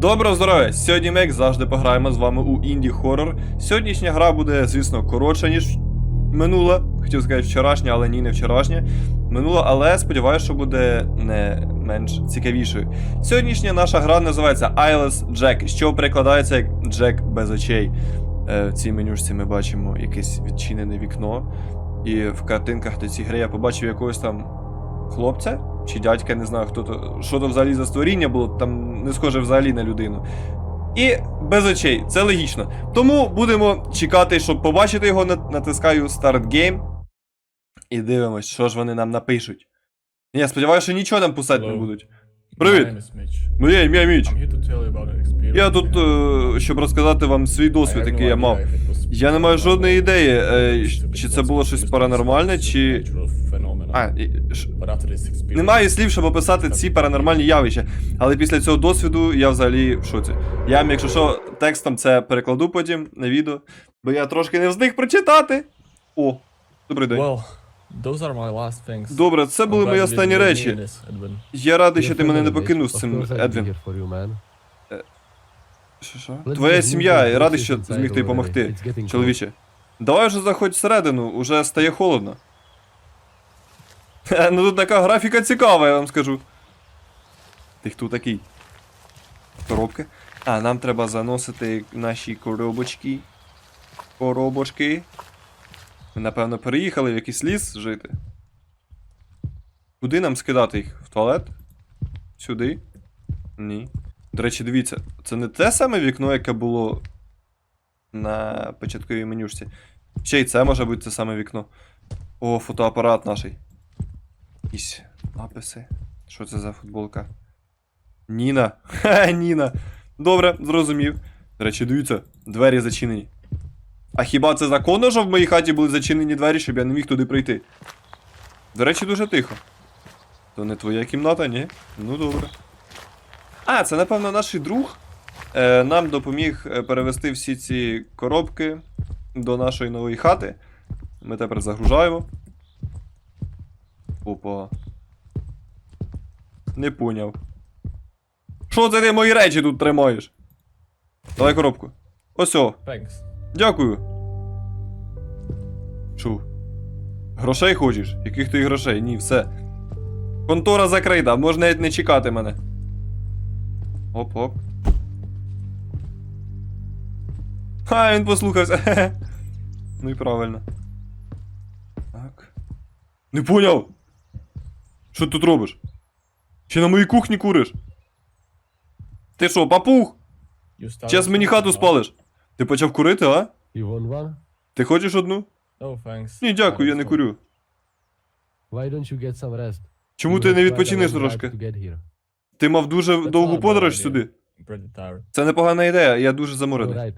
Доброго здоров'я! Сьогодні ми, як завжди, пограємо з вами у інді хоррор. Сьогоднішня гра буде, звісно, коротша, ніж минула. Хотів сказати вчорашня, але ні, не вчорашня. Минула, але сподіваюся, що буде не менш цікавішою. Сьогоднішня наша гра називається Eyeless Jack, що перекладається як Джек без очей. Е, в цій менюшці ми бачимо якесь відчинене вікно. І в картинках до цієї гри я побачив якогось там хлопця чи дядька, не знаю, хто то, що то взагалі за створіння було, там не схоже взагалі на людину. І без очей, це логічно. Тому будемо чекати, щоб побачити його, натискаю Start Game. І дивимось, що ж вони нам напишуть. Я сподіваюся, що нічого нам писати не будуть. Привіт! Моє ім'я Міч. Я тут, е, щоб розказати вам свій досвід, який я мав. Я не маю жодної ідеї, е, чи це було щось паранормальне, чи. А, і- ш- Немає слів, щоб описати ці паранормальні явища. Але після цього досвіду я взагалі в шоці. Я, якщо що, текстом це перекладу потім на відео, бо я трошки не встиг прочитати. О, добрий день. Well, those are my last things. Добре, це були мої останні речі. this, Я радий, що ти мене не покинув з цим, Едвін. Що, що? Твоя сім'я, я радий, що зміг тобі допомогти, чоловіче. Давай вже заходь всередину, уже стає холодно. Ну тут така графіка цікава, я вам скажу. Ти хто такий? Коробка? А, нам треба заносити наші коробочки. Коробочки. Ми, напевно, переїхали в якийсь ліс жити. Куди нам скидати їх? В туалет? Сюди? Ні. До речі, дивіться, це не те саме вікно, яке було на початковій менюшці. Ще й це може бути те саме вікно. О, фотоапарат наш. Якісь написи. Що це за футболка? Ніна. Ха, Ніна. Добре, зрозумів. До речі, дивіться, двері зачинені. А хіба це законно, що в моїй хаті були зачинені двері, щоб я не міг туди прийти? До речі, дуже тихо. То не твоя кімната, ні? Ну добре. А, це, напевно, наш друг. Е, нам допоміг е, перевести всі ці коробки до нашої нової хати. Ми тепер загружаємо. Опа. Не поняв. Що це ти мої речі тут тримаєш? Давай коробку. Ось о. Thanks. Дякую. Що? Грошей хочеш? Яких ти грошей? Ні, все. Контора закрита, можна навіть не чекати мене. Оп-оп. Ха, він послухався. Ну і правильно. Так. Не поняв. Що ти тут робиш? Ще на моїй кухні куриш? Ти що, папух? Час мені хату спалиш. Ти почав курити, а? You want one? Ти хочеш одну? No, thanks. Ні, дякую, я не курю. Why don't you get some rest? Чому ти не відпочинеш трошки? Ти мав дуже довгу подорож сюди. Це непогана ідея, я дуже заморений.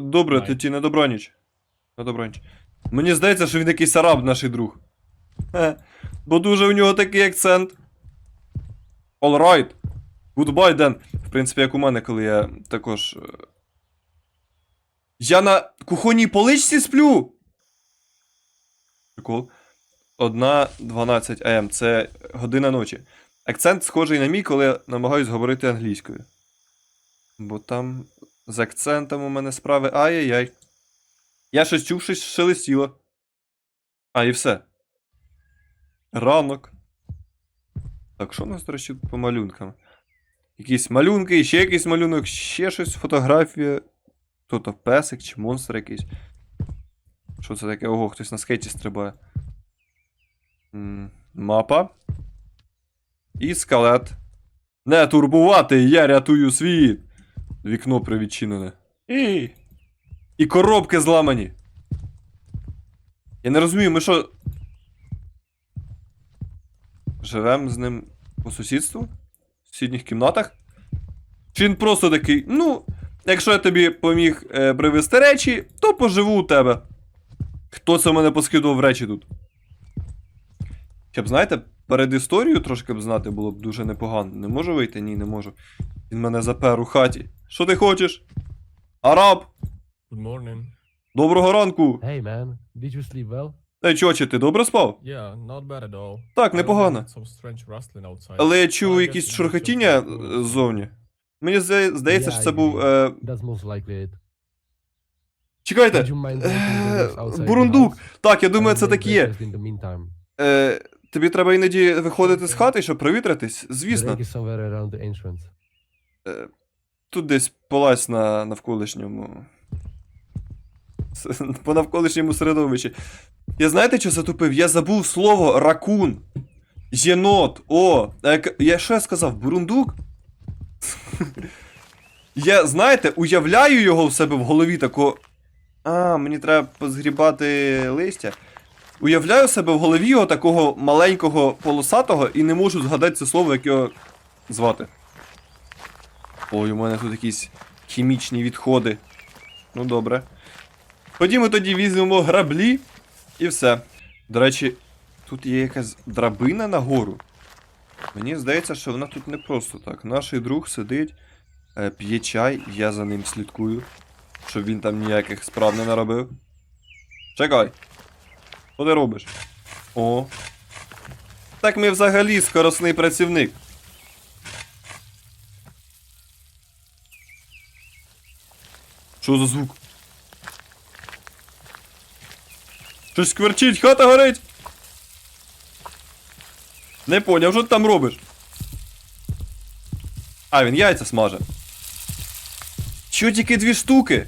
Добре, Бай. тоді на добраніч. На добраніч. Мені здається, що він якийсь араб, наш друг. Бо дуже у нього такий акцент. Alright. Goodbye, Ден. В принципі, як у мене, коли я також. е, Я на кухонній поличці сплю. Прикол. Одна 12 АМ. Це година ночі. Акцент схожий на мій, коли намагаюсь говорити англійською. Бо там з акцентом у мене справи. Ай-яй-яй. Я щось чув, щось шелестіло. А, і все. Ранок. Так, що у нас, до речі, по малюнкам? Якісь малюнки, ще якийсь малюнок, ще щось, фотографія. Хто то песик чи монстр якийсь. Що це таке? Ого, хтось на скейті стрибає. М, Мапа. І скелет. Не турбувати, я рятую світ. Вікно привідчинене. І. І коробки зламані. Я не розумію, ми що. Живемо з ним по сусідству? В сусідніх кімнатах? Чи він просто такий, ну, якщо я тобі поміг е, привезти речі, то поживу у тебе. Хто це в мене поскидував речі тут? Щоб, знаєте, перед історією трошки б знати було б дуже непогано. Не можу вийти? Ні, не можу. Він мене запер у хаті. Що ти хочеш? Араб! Good morning. Доброго ранку! Hey man, did you sleep well? Та й чого, чи ти добре спав? Yeah, not bad at all. Так, непогано. Some strange rustling outside. Але я чув якісь шурхотіння е, ззовні. Мені зда- здається, що це був. Е... That's most likely it. Чекайте! Would you mind Е, outside the Бурундук! house? Так, я думаю, це так і є. Е, тобі треба іноді виходити з хати, щоб провітритись? Звісно. Тут десь полазь на навколишньому. По навколишньому середовищі. Я знаєте, що затупив? Я забув слово ракун. Єнот. О! Я що я сказав? Бурундук? Я, знаєте, уявляю його в себе в голові тако. А, мені треба позгрібати листя. Уявляю себе в голові його такого маленького полосатого і не можу згадати це слово, як його звати. Ой, у мене тут якісь хімічні відходи. Ну добре. Ходімо тоді візьмемо граблі і все. До речі, тут є якась драбина нагору. Мені здається, що вона тут не просто так. Наш друг сидить, е, п'є чай, я за ним слідкую, щоб він там ніяких справ не наробив. Чекай. Що ти робиш? О. Так ми взагалі скоросний працівник. Що за звук? Щось скверчить, хата горить. Не поняв, що ти там робиш? А, він яйця смаже. Чо тільки дві штуки?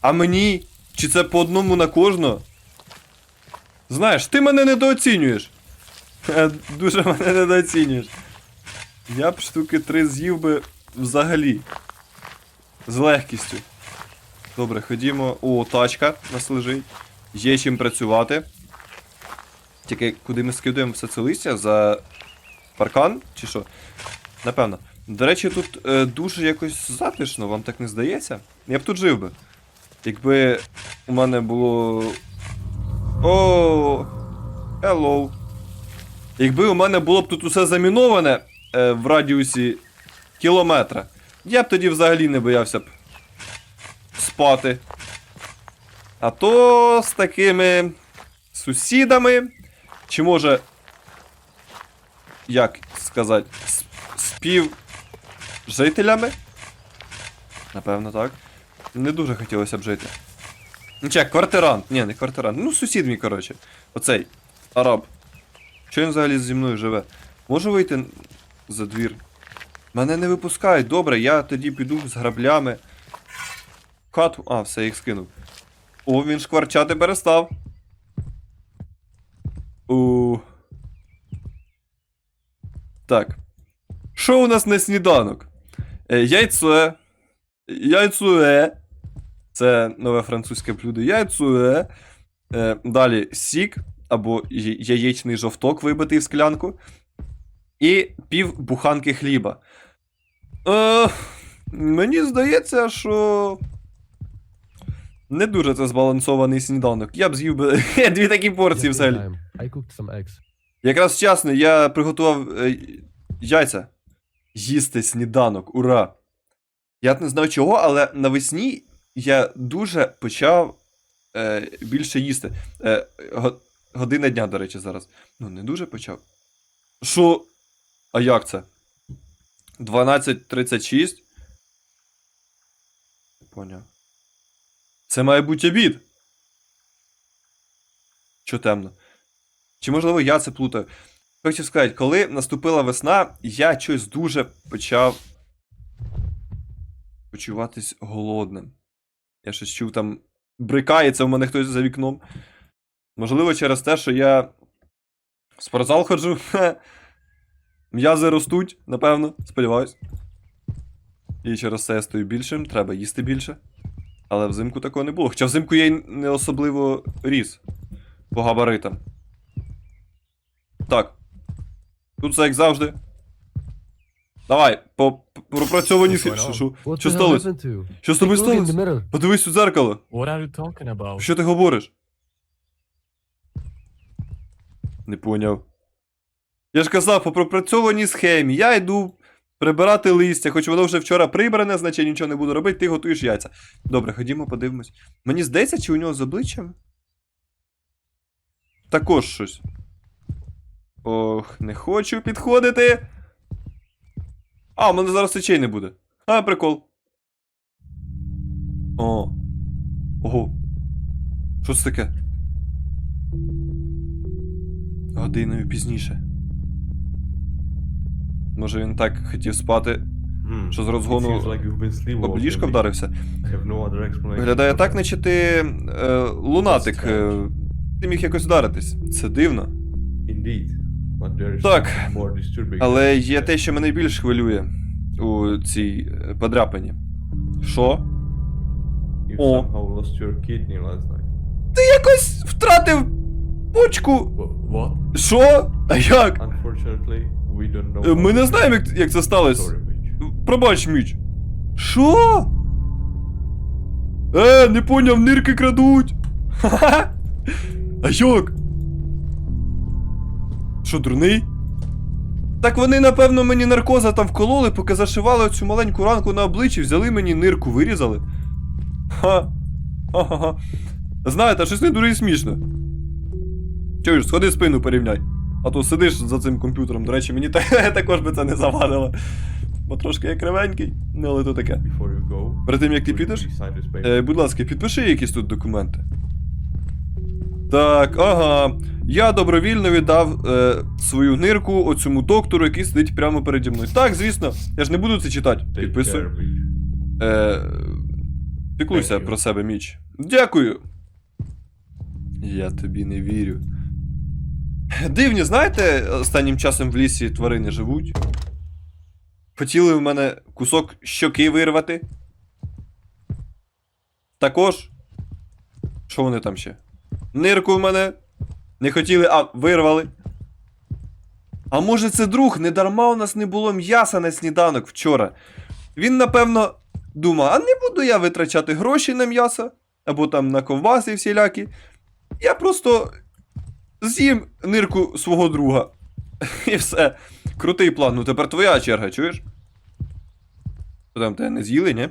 А мені? Чи це по одному на кожного? Знаєш, ти мене недооцінюєш. Е, Дуже мене недооцінюєш. Я б штуки три з'їв би взагалі. З легкістю. Добре, ходімо. О, тачка нас лежить. Є чим працювати. Тільки куди ми скидуємо все це листя? За паркан? Чи що? Напевно. До речі, тут е, дуже якось затишно, вам так не здається? Я б тут жив би. Якби у мене було. О, hello. Якби у мене було б тут усе заміноване е, в радіусі кілометра, я б тоді взагалі не боявся б спати. А то з такими сусідами, чи може, як сказати, співжителями? Напевно, так. Не дуже хотілося б жити. Ну, чи як, квартирант. Ні, не квартирант. Ну, сусід мій, коротше. Оцей. Араб. Що він взагалі зі мною живе? Можу вийти за двір? Мене не випускають. Добре, я тоді піду з граблями. Хату. А, все, їх скинув. О, він шкварчати перестав. У. Так. Що у нас на сніданок? Е, яйце. Яйцуе. Це нове французьке блюдо. Яйцуе. Е, далі сік або яєчний жовток, вибитий в склянку. І пів буханки хліба. Е, мені здається, що. Не дуже це збалансований сніданок. Я б з'їв би дві такі порції. I cooked some eggs. Якраз вчасно, я приготував е, яйця. Їсти сніданок, ура! Я не знаю чого, але навесні я дуже почав е, більше їсти. Е, го- година дня, до речі, зараз. Ну, не дуже почав. Що? А як це? 12.36? Поняв. Це має бути обід. Що темно? Чи можливо я це плутаю? Хочу сказати, коли наступила весна, я щось дуже почав почуватись голодним. Я щось чув там. Брикається в мене хтось за вікном. Можливо, через те, що я в спортзал ходжу. М'язи ростуть, напевно, сподіваюсь. І через це я стою більшим, треба їсти більше. Але взимку такого не було. Хоча взимку я й не особливо ріс по габаритам. Так. Тут все як завжди. Давай, по пропрацьовані What's Що, що, сталося? Що з тобою сталося? Подивись у дзеркало. What are you talking about? Що ти говориш? Не поняв. Я ж казав, по пропрацьованій схемі. Я йду прибирати листя, хоч воно вже вчора прибране, значить нічого не буду робити, ти готуєш яйця. Добре, ходімо, подивимось. Мені здається, чи у нього з обличчям? також щось. Ох, не хочу підходити. А, у мене зараз сечей не буде. А, прикол. О. Ого. Що це таке? Годиною пізніше. Може він так хотів спати, що з розгону seems like you've been sleepwalking. об ліжко вдарився. Виглядає так, наче ти е, лунатик. Е, ти міг якось вдаритись. Це дивно. Так. Але є те, що мене більш хвилює у цій е, подряпині. Що? О. night. Якось втратив почку. Що? А як? Е, Ми не знаємо, як, як це сталося. Пробач, Міч. Що? Е, не поняв, нирки крадуть. Ха-ха. А як? Що, дурний? Так вони, напевно, мені наркоза там вкололи, поки зашивали цю маленьку ранку на обличчі, взяли мені нирку, вирізали. Ха. Ха-ха-ха. Знаєте, щось не дуже і смішно. Чуєш, сходи спину порівняй. А то сидиш за цим комп'ютером. До речі, мені також би це не завадило. Бо трошки я кривенький, ну але то таке. Go, Перед тим як ти підеш, е, будь ласка, підпиши якісь тут документи. Так, ага. Я добровільно віддав е, свою нирку оцьому доктору, який сидить прямо переді мною. Так, звісно, я ж не буду це читати. Take Підписуй. Е, піклуйся про себе, Міч. Дякую. Я тобі не вірю. Дивні, знаєте, останнім часом в лісі тварини живуть. Хотіли в мене кусок щоки вирвати. Також. Що вони там ще? Нирку в мене. Не хотіли, а вирвали. А може це друг? Не дарма у нас не було м'яса на сніданок вчора. Він, напевно, думав, а не буду я витрачати гроші на м'ясо, або там на ковбаси всілякі. Я просто з'їм нирку свого друга. І все. Крутий план. Ну тепер твоя черга, чуєш? Що там тебе не з'їли, ні?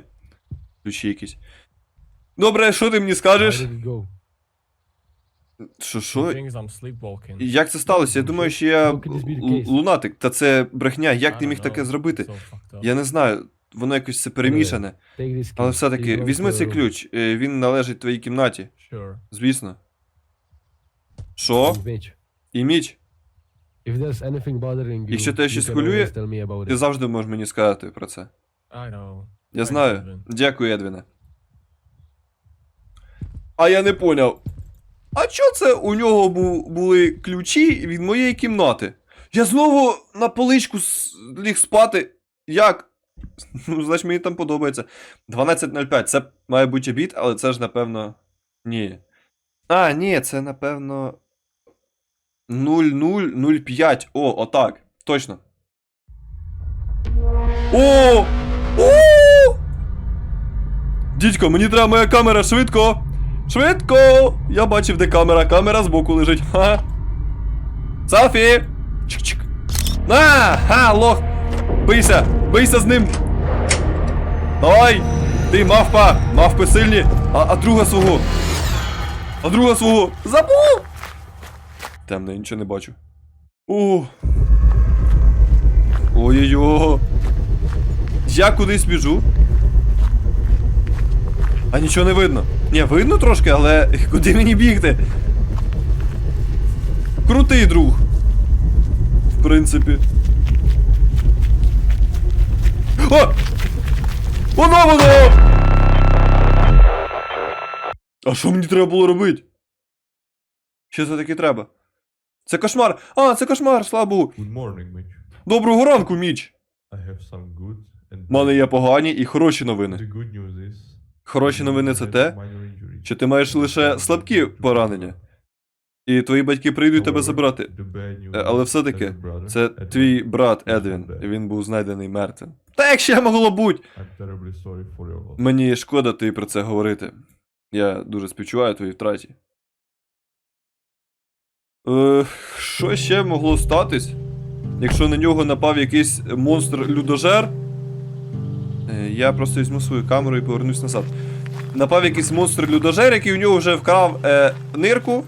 Ключі якісь. Добре, що ти мені скажеш? Що, що? Як це сталося? Я думаю, що я л- лунатик, та це брехня. Як ти міг таке зробити? Я не знаю. Воно якось все перемішане. Але все-таки, візьми цей ключ, е, він належить твоїй кімнаті. Звісно. Що? And І міч, if there's anything bothering you, Якщо тебе щось хвилює, ти завжди можеш мені сказати про це. I know. Я знаю. Edwin. Дякую, Едвіне. А я не поняв. А чо це у нього бу- були ключі від моєї кімнати? Я знову на поличку с- ліг спати. Як? Ну, значить, мені там подобається. 12.05. Це має бути обід, але це ж напевно. Ні. А, ні, це напевно. 0005. О, отак. Точно. О! О! Дідько, мені треба моя камера швидко! Швидко! Я бачив, де камера. Камера збоку лежить. Ха. Селфі! Чик-чик. На! Ха, лох! Бийся! Бийся з ним! Давай! Ти мавпа! Мавпи сильні! А, а друга свого! А друга свого! Забув! Темно, я нічого не бачу. О! Ой-ой-ой! Я кудись біжу. А нічого не видно. Ні, видно трошки, але куди мені бігти? Крутий друг. В принципі. О! Воно воно! А що мені треба було робити? Що це таке треба? Це кошмар! А, це кошмар, слава Богу. Good morning, Mitch. Доброго ранку, Міч! I have some good and У мене є погані і хороші новини. The good news is Хороші новини це те, що ти маєш лише слабкі поранення. І твої батьки прийдуть тебе забрати. Е, Але все-таки, Це твій брат Едвін. Він був знайдений мертвим. Та як ще могло бути? Мені шкода тобі про це говорити. Я дуже співчуваю твоїй втраті. Е, що ще могло статись? Якщо на нього напав якийсь монстр-людожер. Е, я просто візьму свою камеру і повернусь назад. Напав якийсь монстр-людожер, який у нього вже вкрав е, нирку.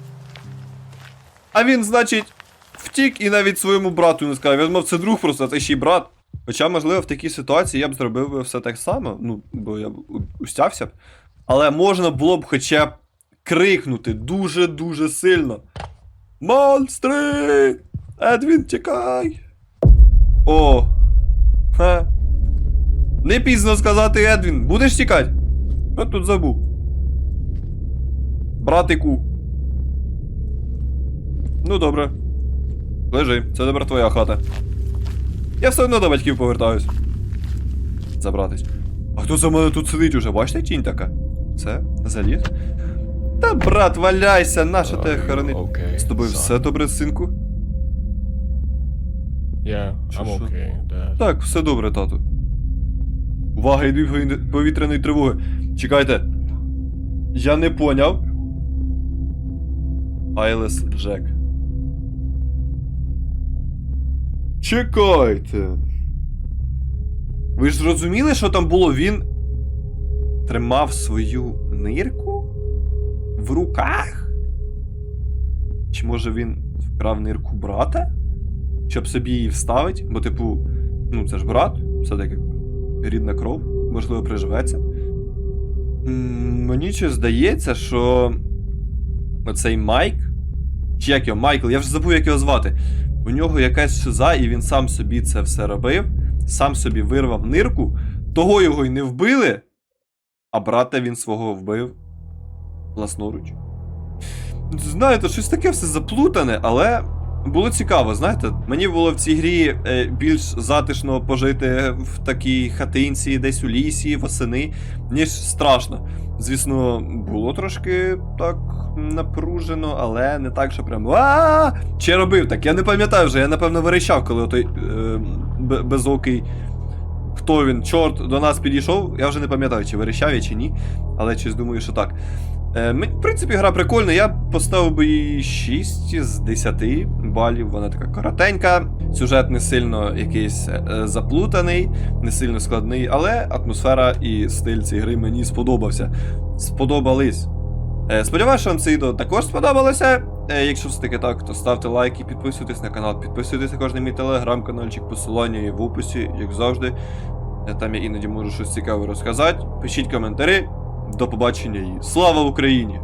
А він, значить, втік і навіть своєму брату не сказав. Я думав, це друг просто, це ще й брат. Хоча, можливо, в такій ситуації я б зробив все так само, ну, бо я б устявся б. Але можна було б хоча б крикнути дуже-дуже сильно. Монстри! Едвін, тікай! О! Ха. Не пізно сказати, Едвін, будеш тікати? Я тут забув. Братику. Ну добре. Лежи, це тепер твоя хата. Я все одно до батьків повертаюсь. Забратись. А хто за мене тут сидить уже? Бачите тінь така? Це заліз? Та брат, валяйся, нащо тебе хоронить? З тобою все добре, синку? Yeah, Що, I'm okay, Dad. Так, все добре, тату. Увага, йду повітряної тривоги. Чекайте. Я не поняв. Айлес Джек. Чекайте. Ви ж зрозуміли, що там було? Він тримав свою нирку в руках? Чи може він вкрав нирку брата? Щоб собі її вставить, бо, типу, ну це ж брат, все-таки рідна кров, можливо, приживеться. Мені ще здається, що оцей Майк. Чи як його Майкл, я вже забув, як його звати. У нього якась шиза, і він сам собі це все робив, сам собі вирвав нирку, того його й не вбили, а брата він свого вбив власноруч. Знаєте, щось таке все заплутане, але було цікаво, знаєте, мені було в цій грі е, більш затишно пожити в такій хатинці, десь у лісі, восени, ніж страшно. Звісно, було трошки так напружено, але не так, що прям а Чи робив так? Я не пам'ятаю вже, я напевно верещав, коли той е, безокий. Хто він, чорт, до нас підійшов. Я вже не пам'ятаю, чи верещав я, чи ні. Але щось думаю, що так. Е, в принципі, гра прикольна. Я поставив би їй 6 з 10 балів. Вона така коротенька. Сюжет не сильно якийсь е, заплутаний, не сильно складний, але атмосфера і стиль цієї гри мені сподобався. Сподобались. Е, сподіваюся, що вам це відео також сподобалося. Е, якщо все таки так, то ставте лайки, підписуйтесь на канал, підписуйтесь на мій телеграм-каналчик, посилання є в описі, як завжди. Е, Там я іноді можу щось цікаве розказати. Пишіть коментарі. До побачення і слава Україні!